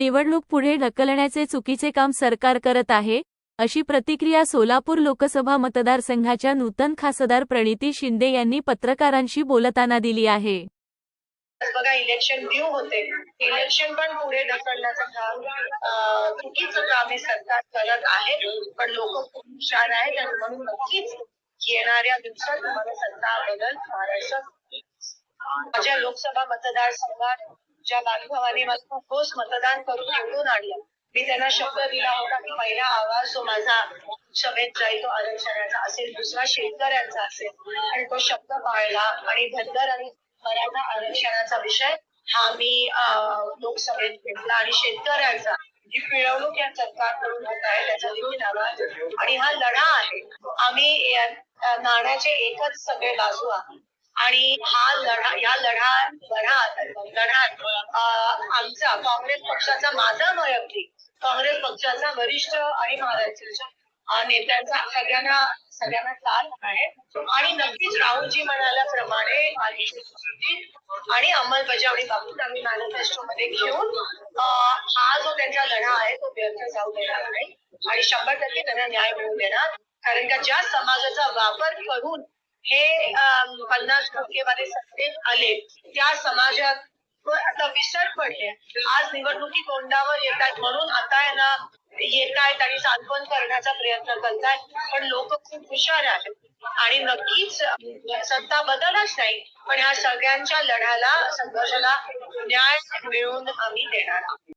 निवडणूक पुढे ढकलण्याचे चुकीचे काम सरकार करत आहे अशी प्रतिक्रिया सोलापूर लोकसभा मतदारसंघाच्या नूतन खासदार प्रणिती शिंदे यांनी पत्रकारांशी बोलताना दिली आहे. बघा इलेक्शन ड्यू होते. इलेक्शन पण पुढे ढकलण्याचं काम चुकीचं काम हे सरकार करत आहे. पण लोक खूप हुशार आहेत आणि म्हणून नक्कीच येणाऱ्या दिवसात तुम्हाला सत्ता बदल महाराष्ट्रात माझ्या लोकसभा मतदारसंघात ज्या बांधवांनी मला खूपच मतदान करून निवडून आणलं. मी त्यांना शब्द दिला होता की पहिला आवाज जो माझा सभेत जाईल तो आरक्षणाचा असेल दुसरा शेतकऱ्यांचा असेल. आणि तो शब्द पाळला आणि धनगर आणि मराठा आरक्षणाचा विषय हा मी लोकसभेत घेतला आणि शेतकऱ्यांचा जी पिळवणूक या सरकारकडून होत आहे त्याचा देखील आवाज. आणि हा लढा आहे. आम्ही नाण्याचे एकच सगळे बाजू आहोत. आणि हा लढा या लढा लढा लढ्यात आमचा काँग्रेस पक्षाचा माझा वैयक्तिक काँग्रेस पक्षाचा वरिष्ठ आणि महाराष्ट्राच्या नेत्यांचा सगळ्यांना सगळ्यांना साथ आहे. आणि नक्कीच राहुलजी म्हणाल्याप्रमाणे आणि अंमलबजावणी बाबतीत आम्ही मॅनिफेस्टो मध्ये घेऊन हा जो त्यांचा लढा आहे तो व्यर्थ जाऊ देणार नाही. आणि शंभर टक्के त्यांना न्याय मिळवून देणार. कारण का ज्या समाजाचा वापर करून हे पन्नास टक्केवारी सत्तेत आले. त्या समाजात आता विसर पडले. आज निवडणुकी तोंडावर येतात म्हणून आता यांना येत आहेत आणि सांत्वन करण्याचा प्रयत्न करतायत. पण लोक खूप हुशार आहेत. आणि नक्कीच सत्ता बदलच नाही. पण ह्या सगळ्यांच्या लढ्याला संघर्षाला न्याय मिळवून आम्ही देणार आहोत.